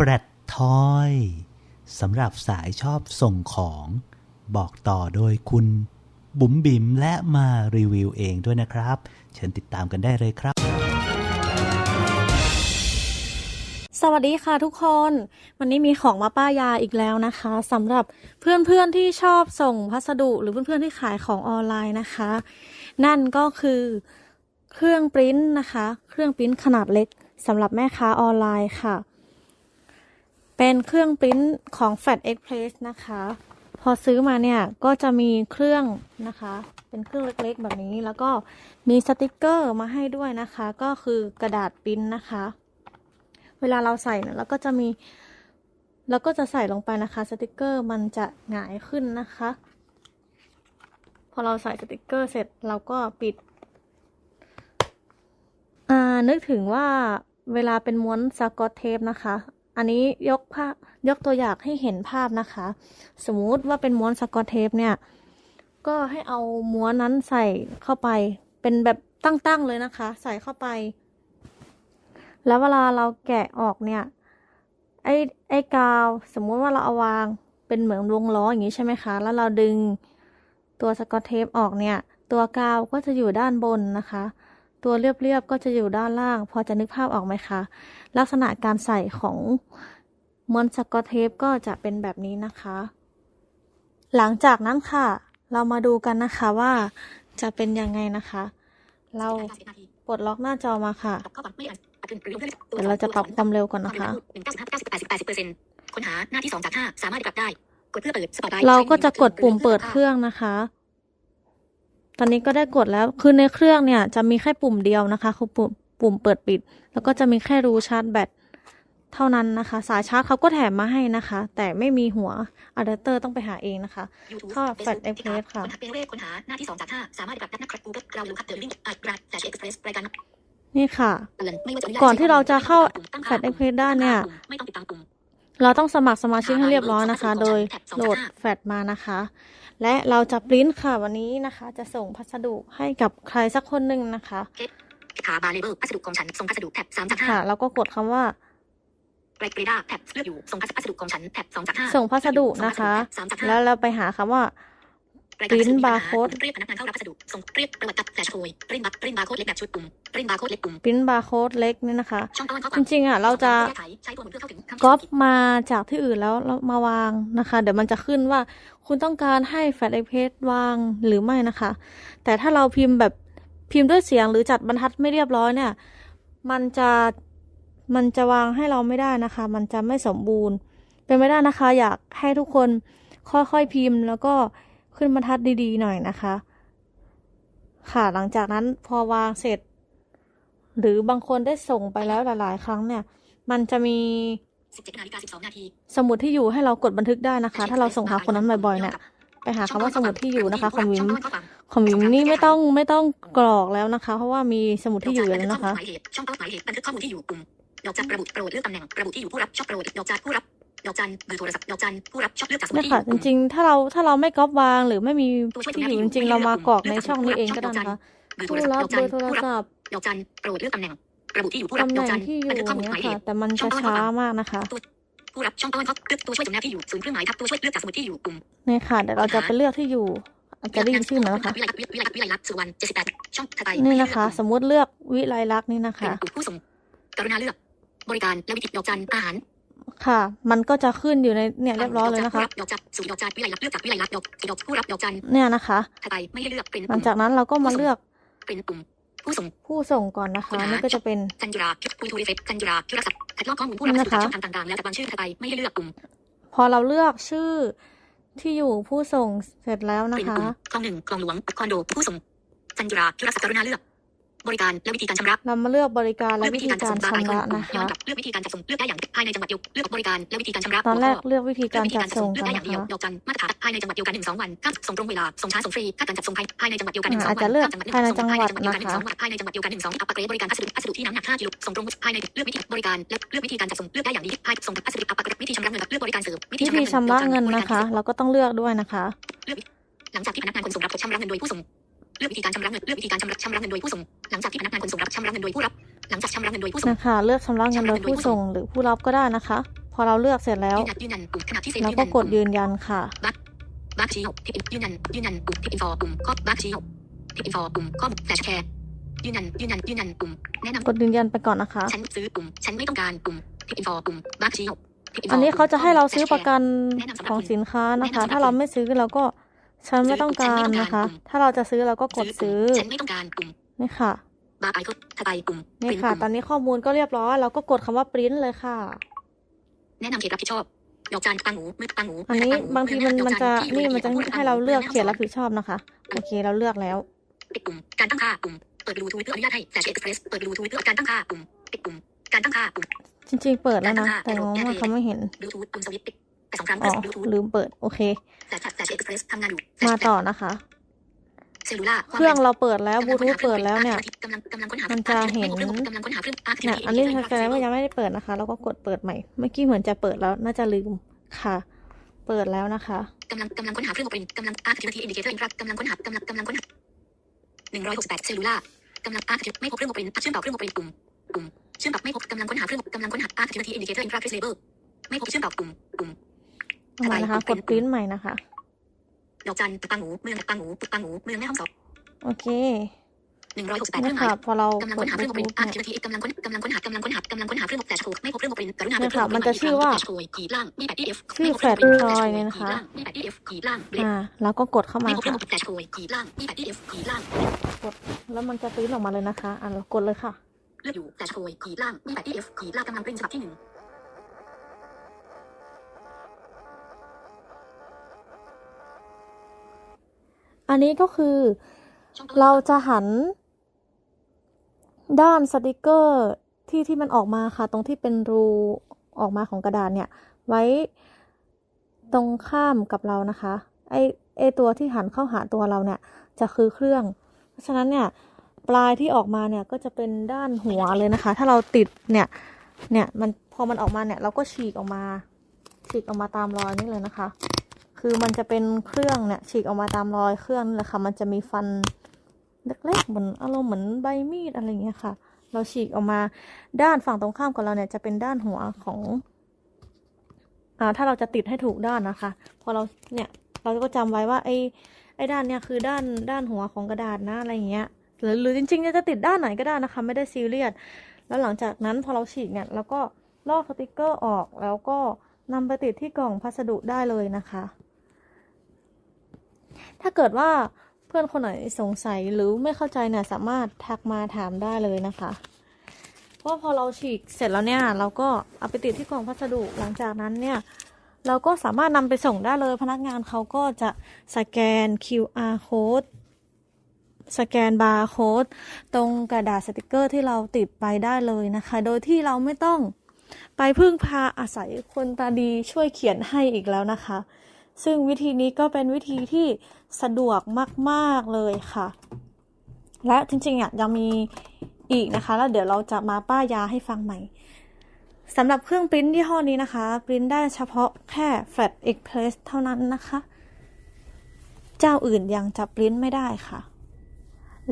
แฟร t ทอยสำหรับสายชอบส่งของ บอกต่อโดยคุณ บุ๋มบิ๋มและมารีวิวเองด้วยนะครับ เชิญติดตามกันได้เลยครับ สวัสดีค่ะทุกคน วันนี้มีของมาป้ายาอีกแล้วนะคะสำหรับเพื่อนๆที่ชอบส่งพัสดุ หรือเพื่อนๆที่ขายของออนไลน์นะคะ นั่นก็คือเครื่องปริ้นนะคะ เครื่องปริ้นขนาดเล็กสำหรับแม่ค้าออนไลน์ค่ะ เป็นเครื่องปริ้นของ Fat Express นะคะ พอซื้อมาเนี่ยก็จะมีเครื่องนะคะ เป็นเครื่องเล็กๆแบบนี้ แล้วก็มีสติกเกอร์มาให้ด้วยนะคะ ก็คือกระดาษปริ้นนะคะ เวลาเราใส่เนี่ยเราก็จะมีเราก็จะใส่ลงไปนะคะ สติกเกอร์มันจะหงายขึ้นนะคะ พอเราใส่สติกเกอร์เสร็จเราก็ปิดอ่านึกถึงว่าเวลาเป็นม้วนสกอตเทปนะคะ อันนี้ยกภาพยกตัวอย่างให้เห็นภาพนะคะ สมมุติว่าเป็นม้วนสกอตเทปเนี่ย ก็ให้เอาม้วนนั้นใส่เข้าไป เป็นแบบตั้งๆเลยนะคะ ใส่เข้าไป แล้วเวลาเราแกะออกเนี่ย ไอ้ไอ้กาว สมมุติว่าเราเอาวางเป็นเหมือนวงล้ออย่างนี้ใช่ไหมคะ แล้วเราดึงตัวสกอตเทปออกเนี่ย ตัวกาวก็จะอยู่ด้านบนนะคะ ตัวเรียบๆก็จะอยู่ด้านล่าง พอจะนึกภาพออกไหมคะ ลักษณะการใส่ของม้วนสกอตเทปก็จะเป็นแบบนี้นะคะ หลังจากนั้นค่ะ เรามาดูกันนะคะว่าจะเป็นยังไงนะคะ เราปลดล็อกหน้าจอมาค่ะเดี๋ยวเราจะปรับความเร็วก่อนนะคะหนึ่งเก้าสิบห้าเก้าสิบแปดสิบแปดสิบเปอร์เซ็นต์ค้นหาหน้าที่สองจากห้าสามารถปรับได้กดเพื่อเปิดสปอตไลท์เราก็จะกดปุ่มเปิดเครื่องนะคะ ตอนนี้ก็ได้กดแล้ว คือในเครื่องเนี่ยจะมีแค่ปุ่มเดียวนะคะ คือปุ่มปุ่มเปิดปิด แล้วก็จะมีแค่รูชาร์จแบตเท่านั้นนะคะ สายชาร์จเขาก็แถมมาให้นะคะ แต่ไม่มีหัวอะแดปเตอร์ต้องไปหาเองนะคะ YouTube เข้า Facebook Fat Express ค่ะค้นหาเป็นเลขค้นหาหน้าที่สองจากห้าสามารถปรับได้นะครับ Google เรารู้ครับเดลิงก์อัดรายแฟลชเอ็กซ์เพรสรายการนี่ค่ะเตือนไม่ว่าจะก่อนที่เราจะเข้า Fat Express ได้เนี่ยไม่ต้องติดตามปุ่มเราต้องสมัครสมาชิกให้เรียบร้อยนะคะ โดยโหลดแฟลชมานะคะ และเราจะปริ้นค่ะวันนี้นะคะ จะส่งพัสดุให้กับใครสักคนหนึ่งนะคะขาบาร์เลเบลพัสดุของฉันส่งพัสดุแท็บสามจากห้าค่ะแล้วก็กดคำว่าไรเกรดาแท็บเลือกอยู่ส่งพัสดุของฉันแท็บสองจากห้าส่งพัสดุนะคะสามจากห้าแล้วเราไปหาคำว่า รายการพัสดุ Print มีปัญห barcode เรียกพนักงานเข้ารับพัสดุส่งเรียกประวัติตัดแฟลชโคยปริ้นบัตรปริ้นบาร์โค้ดเล็กแบบชุดปุ่มปริ้นบาร์โค้ดเล็กปุ่มปริ้นบาร์โค้ดเล็กนี่นะคะช่องต้อนข้อคจวามริงๆอะเราจะแก้ไขใช้ตัวหมุนเพื่อเข้าถึงคำก๊อปมาจากที่อื่นแล้วเรามาวางนะคะ เดี๋ยวมันจะขึ้นว่าคุณต้องการให้แฟลชไอเพจวางหรือไม่นะคะ แต่ถ้าเราพิมพ์แบบพิมพ์ด้วยเสียงหรือจัดบรรทัดไม่เรียบร้อยเนี่ย มันจะมันจะวางให้เราไม่ได้นะคะ มันจะไม่สมบูรณ์ เป็นไม่ได้นะคะ อยากให้ทุกคนค่อยๆพิมพ์แล้วก็ ขึ้นบรรทัดดีๆหน่อยนะคะ ค่ะหลังจากนั้นพอวางเสร็จ หรือบางคนได้ส่งไปแล้วหลาย ๆ ครั้งเนี่ย มันจะมีสิบเจ็ดนาฬิกาสิบสองนาทีสมุดที่อยู่ให้เรากดบันทึกได้นะคะ ถ้าเราส่งหาคนนั้นบ่อยๆเนี่ยไปหาคำว่าสมุดที่อยู่นะคะของวิมของวิมนี่ไม่ต้องไม่ต้องกรอกแล้วนะคะ เพราะว่ามีสมุดที่อยู่อยู่แล้วนะคะช่องต้นหมายเหตุบันทึกข้อมูลที่อยู่ปุ่มดอกจันระบุโปรดเลือกตำแหน่งระบุที่อยู่ผู้รับชอบโปรดดอกจันผู้รับ ดอกจันเบอร์โทรศัพท์ดอกจันผู้รับชอบเลือกจากสมุดเนี่ยที่อค่ะยู่จริงๆ ถ้าเราถ้าเราไม่ก๊อปวางหรือไม่มีที่อยู่จริงๆ เรามากรอกในช่องนี้เองก็ได้นะคะเบอร์โทผู้รศัพรับท์ดอกเบจัอนร์โทรผู้รับศัพท์ดอกจันโปรดเลือกตำแหน่ง ระบุที่อยู่ผู้รับตำแหดอกน่งจันที่อยู่บันทึกข้อมูลเนี่หมายยเหค่ะตุแต่มันจะช้ามากนะคะผู้รับช่องต้นเขาเลือกตัวช่วยจำแนกที่อยู่ศูนย์เครื่องหมายทับตัวช่วยเลือกจากสมุดที่อยู่ปุ่มเนี่ยค่ะเดี๋ยวเราจะไปเลือกที่อยู่อาจจะได้ยินชื่อไหมนะคะวิไลลักษณ์วิไลลักษณ์วิไลลักษณ์สุวรรณเจ็ดสิบแปดช่องถัดไปนี่นะคะ สมมุติเลือกวิไลลักษณ์นี่นะเป็นคะปุ่มผู้ส่งกรุณาเลือก บริการและวิธีดอกจันอาหาร ค่ะ มันก็จะขึ้นอยู่ในเนี่ยเรียบร้อยเลยนะคะดอกจันสู่ดอกจันวิไลลักษณ์เลือกจากวิไลลักษณ์ดอกดอกผู้รับดอกจันเนี่ยนะคะถัดไปไม่ให้เลือกเป็นหลังจากนั้นเราก็มาเลือกเป็นปุ่มผู้ส่งผู้ส่งก่อนนะคะนี่ก็จะเป็นจันจุราคุยทูริเฟกจันจุราธุรศัพท์คัดลอกข้อมูลผู้รับนี่สื่นะอคะจากช่องทางต่างๆแล้วจากบางชื่อถัดไปไม่ให้เลือกปุ่มพอเราเลือกชื่อที่อยู่ผู้ส่งเสร็จแล้วนะเป็นคะปุ่มคลองหนึ่งคลองหลวงคอนโดผู้ส่งจันจุราธุรศัพท์กรุณาเลือก บริการและวิธีการชำระเรามาเลือกบริการและเลือกวิวิธีธีการจัดกาส่รงบาร์ไอชำคอระนปุ่มนะย้อนคะกลับเลือกวิธีการจัดส่งเลือกได้อย่างภายในจังหวัดเดียวเลือกบริการและวิธีการชำระตอนแรกหัวข้เลือกวิธีเลืกาอกรวิธีจัดการจัดส่ส่งงเลือกกันได้อย่างนะเดียวคะดอกจันมาตรฐานภายในจังหวัดเดียวกันหนึ่งสองวันค่าส่งตรงเวลาส่งช้าส่งฟรีค่าการจัดส่งภายภายในจังหวัดเดียวกันหนึ่งสองอาจวันจะเลือกค่ภายในจังหวัดภายในจังหวัดเดียวกันหนึ่งนะคะสองวันภายในจังหวัดเดียวกันหนึ่งสองอัปเกรดบริการพัสดุพัสดุที่น้ำหนักห้ากิโลส่งตรงภายในเลือกวิธีบริการและเลือกวิธีการจัดส่งเลือกได้อย่างนี้ภายส่งพัสดุอัปเกรดวิธีชำระเงินเลือกบริการเสริมวิธีชำระเงินนะคะ เราก็ต้องเลือกด้วยนะคะหลังจากที่พนักงานขนส่งรับชำระเงินโดยผู้ส่ง เลือกวิธีการชำระเงินเลือกวิธีการชำระชำระเงินโดยผู้ส่ง หลังจากที่พนักงานขนส่งรับชำระเงินโดยผู้รับ หลังจากชำระเงินโดยผู้ส่งนะคะ เลือกชำระเงินโดยผู้ส่งหรือผู้รับก็ได้นะคะ พอเราเลือกเสร็จแล้วยืนยันยืนยันปุ่มขณะที่เซ็นเรายืนก็ยันกดยืนยันค่ะบัคชี้หกทิปยืนยันยืนยันปุ่มทิปอินฟอปุ่มข้อบัคชี้หกทิปอินฟอปุ่มข้อมูลแฟลชแชร์ยืนยันยืนยันยืนยันปุ่มแนะนำกดยืนยันไปก่อนนะคะฉันซื้อปุ่มฉันไม่ต้องการปุ่มทิปอินฟอปุ่มบัคชี้หกอันนี้เขาจะให้เราซื้อประกันของสินค้านะคะ ถ้าเราไม่ซื้อเราก็ ฉันไม่ต้องการนะคะ ถ้าเราจะซื้อเราก็กดซื้อ ฉันไม่ต้องการปุ่มนี่ค่ะบาร์ไอคอนทกายปุ่มนี่ค่ะ ตอนนี้ข้อมูลก็เรียบร้อย เราก็กดคำว่าปริ้นเลยค่ะ แนะนำเขตรับผิดชอบดอกจานตังหูมือตังหูอันนี้บางทีมันมันจะนี่มันจะให้เราเลือกเขียนรับผิดผิดชอบนะคะ โอเคเราเลือกแล้วปิดปุ่มการตั้งค่าปุ่มเปิดบลูทูธเพื่ออนุญาตให้แฟลชเอ็กซ์เพรสเปิดบลูทูธเพื่อการตั้งค่าปุ่มปิดปุ่มการตั้งค่าปุ่มจริงๆเปิดแล้วนะแต่งงว่าเขาไม่เห็นบลูทูธปุ่มสวิตช์ปิดแต่ สองครั้งอ๋เพื่ออบลูทูธลืมเปิด โอเคแฟลชแฟลชเอ็กซ์เพรสทำงานอยู่มาต่อนะคะเซลลูล่าเครื่องเราเปิดแล้วบลูทูธเปิดแล้วเนี่ยกำลังกำลังค้นหามันจะเห็นกำลังค้นหาเครื่องอาร์เนี่ยอันนี้แสดงว่ายังไม่ได้เปิดนะคะ เราก็กดเปิดใหม่ เมื่อกี้เหมือนจะเปิดแล้ว น่าจะลืมค่ะ เปิดแล้วนะคะกำลังกำลังค้นหาเครื่องเป็นกำลังอาร์คิวทีอินดิเคเตอร์อินฟรากำลังค้นหากำลังกำลังค้นหาหนึ่งร้อยหกสิบแปดเซลลูล่ากำลังอาร์คิวไม่พบเครื่องเป็นเชื่อมต่อเครื่องเป็นปุ่มปุ่มเชื่อมต่อไม่พบกำลังค้นหาเครื่องกำลังค้นหาอาร์คิวทีอินดิเคเตอร์อินฟราคริสเลเบอร์ไม่พบเชื่อมต่อปุ่มปุ่ม เอามานะคะ กดปริ้นใหม่นะคะดอกจันตังหูเมืองตังหูปุกตังหูเมืองแม่ห้องสอบโอเคหนึ่งร้อยหกสิบแปดเคนี่รื่องหมาค่ะยพอเรากำลังกค้ดนหาบเคลูรื่องเป็นทูธอาร์เนี่ยคิวทีกำลังค้นกำลังค้นหากำลังค้นหากำลังค้นหากำลังค้นหาเครื่องแฟลชโคดไม่พบเครื่องเป็นกรุณาเนี่ยค่ะมันจะชื่อว่าแฟลชโคดขีดล่างมีแปดดีเอฟชื่อแฟลชทอยเนี่ยนะคะมีแปดดีเอฟขีดล่างเบลอ่าแล้วก็กดเข้ามาไม่พบเครื่อค่ะงเป็นแฟลชโคดขีดล่างมีแปดดีเอฟขีดล่างกดแล้วมันจะปริ้นออกมาเลยนะคะอ่าเรากดเลยค่ะเลือกอยู่แฟลชโคดขีดล่างมีแปดดีเอฟขีดล่างกำลังปริ้นฉบับที่หนึ่ง อันนี้ก็คือ เราจะหัน ด้านสติกเกอร์ที่ที่มันออกมาค่ะ ตรงที่เป็นรูออกมาของกระดาษเนี่ย ไว้ตรงข้ามกับเรานะคะ ไอไอตัวที่หันเข้าหาตัวเราเนี่ย จะคือเครื่อง เพราะฉะนั้นเนี่ย ปลายที่ออกมาเนี่ยก็จะเป็นด้านหัวเลยนะคะ ถ้าเราติดเนี่ยเนี่ยมันพอมันออกมาเนี่ย เราก็ฉีกออกมาฉีกออกมาตามรอยนี่เลยนะคะ คือมันจะเป็นเครื่องเนี่ยฉีกออกมาตามรอยเครื่องนี่แหละค่ะ มันจะมีฟันเล็กๆเหมือนอารมณ์เหมือนใบมีดอะไรเงี้ยค่ะ เราฉีกออกมาด้านฝั่งตรงข้ามกับเราเนี่ยจะเป็นด้านหัวของอ่าถ้าเราจะติดให้ถูกด้านนะคะ พอเราเนี่ยเราก็จำไว้ว่าไอ้ไอ้ด้านเนี่ยคือด้านด้านหัวของกระดาษนะอะไรเงี้ยหรือหรือจริงๆจะติดด้านไหนก็ได้นะคะ ไม่ได้ซีเรียสแล้วหลังจากนั้นพอเราฉีกเนี่ยเราก็ลอกสติกเกอร์ออกแล้วก็นำไปติดที่กล่องพัสดุได้เลยนะคะ ถ้าเกิดว่าเพื่อนคนไหนสงสัยหรือไม่เข้าใจเนี่ยสามารถทักมาถามได้เลยนะคะเพราะพอเราฉีกเสร็จแล้วเนี่ย เราก็เอาไปติดที่กล่องพัสดุหลังจากนั้นเนี่ย เราก็สามารถนำไปส่งได้เลย พนักงานเขาก็จะสแกน QR code สแกนบาร์โค้ดตรงกระดาษสติกเกอร์ที่เราติดไปได้เลยนะคะ โดยที่เราไม่ต้องไปพึ่งพาอาศัยคนตาดีช่วยเขียนให้อีกแล้วนะคะ ซึ่งวิธีนี้ก็เป็นวิธีที่สะดวกมาก ๆ เลยค่ะ และจริงๆอะยังมีอีกนะคะ แล้วเดี๋ยวเราจะมาป้ายาให้ฟังใหม่สำหรับเครื่องปริ้นที่ห้อนี้นะคะ ปริ้นได้เฉพาะแค่ Flat Express เท่านั้นนะคะ เจ้าอื่นยังจะปริ้นไม่ได้ค่ะ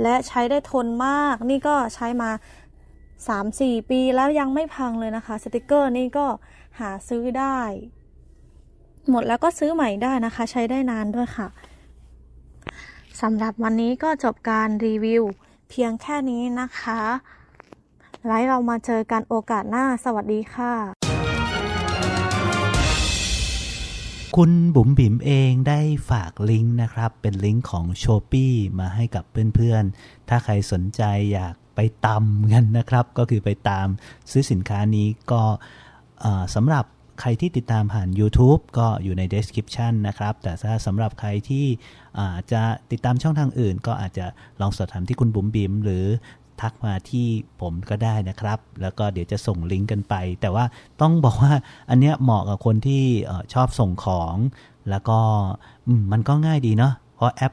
และใช้ได้ทนมาก นี่ก็ใช้มา3-4 ปีแล้วยังไม่พังเลยนะคะ สติกเกอร์นี่ก็หาซื้อได้ หมดแล้วก็ซื้อใหม่ได้นะคะ ใช้ได้นานด้วยค่ะสำหรับวันนี้ก็จบการรีวิว เพียงแค่นี้นะคะไว้เรามาเจอกันโอกาสหน้าสวัสดีค่ะ คุณบุ๋มบิ๋มเองได้ฝากลิงก์นะครับ เป็นลิงก์ของ s h อ p e มาให้กับเพื่อนๆ ถ้าใครสนใจอยากไปตำกันนะครับ ก็คือไปตามซื้อสินค้านี้ก็สำหรับ ใครที่ติดตามผ่าน YouTube ก็อยู่ใน description นะครับ แต่ถ้าสำหรับใครที่จะติดตามช่องทางอื่น ก็อาจจะลองสอบถามที่คุณบุ๋มบิ๋มหรือทักมาที่ผมก็ได้นะครับ แล้วก็เดี๋ยวจะส่งลิงก์กันไป แต่ว่าต้องบอกว่าอันเนี้ยเหมาะกับคนที่ชอบส่งของ แล้วก็มันก็ง่ายดีเนาะเพราะแอป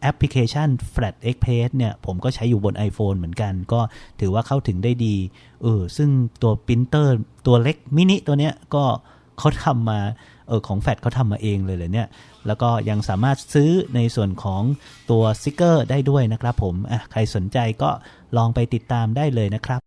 แอปพลิเคชัน Flat Express เนี่ยผมก็ใช้อยู่บน iPhone เหมือนกัน ก็ถือว่าเข้าถึงได้ดีเออซึ่งตัวปรินเตอร์ตัวเล็กมินิตัวเนี้ยก็เขาทำมาเออของแฟดเขาทำมาเองเลยเลยเนี่ย แล้วก็ยังสามารถซื้อในส่วนของตัวสติกเกอร์ได้ด้วยนะครับผมอะใครสนใจก็ลองไปติดตามได้เลยนะครับ